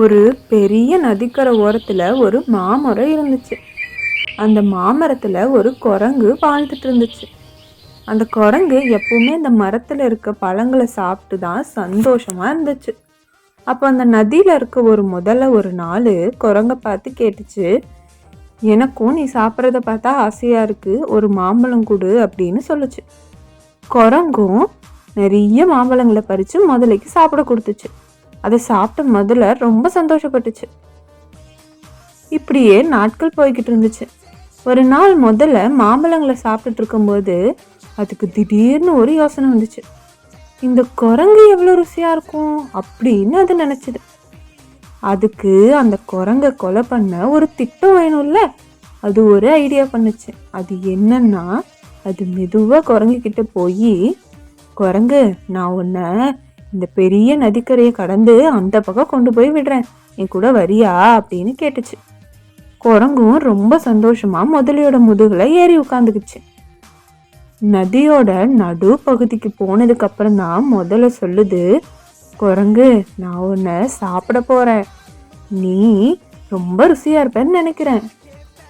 ஒரு பெரிய நதிக்கரை ஓரத்தில் ஒரு மாமரம் இருந்துச்சு. அந்த மாமரத்தில் ஒரு குரங்கு வாழ்ந்துட்டு இருந்துச்சு. அந்த குரங்கு எப்பவுமே அந்த மரத்தில் இருக்க பழங்களை சாப்பிட்டு தான் சந்தோஷமாக இருந்துச்சு. அப்போ அந்த நதியில் இருக்க ஒரு முதல்ல ஒரு நாள் குரங்கை பார்த்து கேட்டுச்சு எனக்கும் நீ சாப்பிட்றத பார்த்தா ஆசையாக இருக்குது ஒரு மாம்பழம் கொடு அப்படின்னு சொல்லுச்சு. குரங்கும் நிறைய மாம்பழங்களை பறித்து முதலைக்கு சாப்பிட கொடுத்துச்சு. அதை சாப்பிட்ட முதல்ல ரொம்ப சந்தோஷப்பட்டுச்சு. இப்படியே நாட்கள் போய்கிட்டு இருந்துச்சு. ஒரு நாள் முதல்ல மாம்பழங்களை சாப்பிட்டுட்டு இருக்கும்போது அதுக்கு திடீர்னு ஒரு யோசனை வந்துச்சு. இந்த குரங்கு எவ்வளோ ருசியாக இருக்கும் அப்படின்னு அது நினச்சிது. அதுக்கு அந்த குரங்கை கொலை பண்ண ஒரு திட்டம் வேணும்ல? அது ஒரு ஐடியா பண்ணுச்சு. அது என்னன்னா அது மெதுவாக குரங்கு கிட்ட போய் குரங்கு நான் உன்னை இந்த பெரிய நதிக்கரையை கடந்து அந்த பக்கம் கொண்டு போய் விடுறேன். என் கூட வரியா? அப்படின்னு கேட்டுச்சு. குரங்கும் ரொம்ப சந்தோஷமா முதலையோட முதுகுல ஏறி உட்காந்துக்குச்சு நதியோட நடு பகுதிக்கு போனதுக்கு அப்புறம் தான் முதல்ல சொல்லுது குரங்கு நான் உன்னை சாப்பிட போறேன். நீ ரொம்ப ருசியா இருப்பேன்னு நினைக்கிறேன்.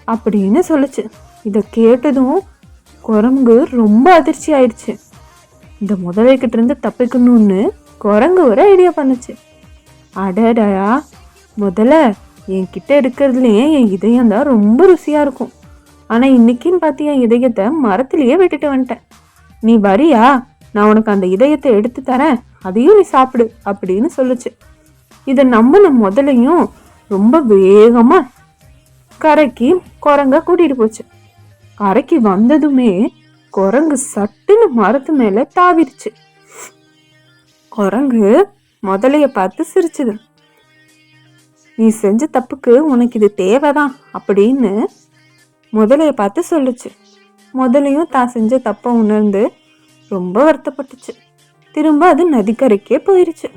அப்படின்னு சொல்லுச்சு. இதை கேட்டதும் குரங்கு ரொம்ப அதிர்ச்சி ஆயிடுச்சு. இந்த முதலைக்கிட்ட இருந்து தப்பிக்கணும்னு குரங்கு ஒரு ஐடியா பண்ணுச்சு. அடடா முதல்ல என்கிட்ட இருக்கிறதுலையே என் இதயம் தான் ரொம்ப ருசியாக இருக்கும். ஆனால் இன்னைக்குன்னு பார்த்து என் இதயத்தை மரத்திலேயே விட்டுட்டு வந்துட்டேன். நீ வரியா? நான் உனக்கு அந்த இதயத்தை எடுத்து தரேன். அதையும் நீ சாப்பிடு அப்படின்னு சொல்லுச்சு. இதை நம்பின முதலையும் ரொம்ப வேகமாக கரைக்கு குரங்க கூட்டிகிட்டு போச்சு. கரைக்கு வந்ததுமே குரங்கு சட்டுன்னு மரத்து மேலே தாவிடுச்சு. குரங்கு முதலைய பார்த்து சிரிச்சுது. நீ செஞ்ச தப்புக்கு உனக்கு இது தேவைதான் அப்படின்னு முதலைய பார்த்து சொல்லுச்சு. முதலையும் தான் செஞ்ச தப்பை உணர்ந்து ரொம்ப வருத்தப்பட்டுச்சு. திரும்ப அது நதிக்கரைக்கே போயிருச்சு.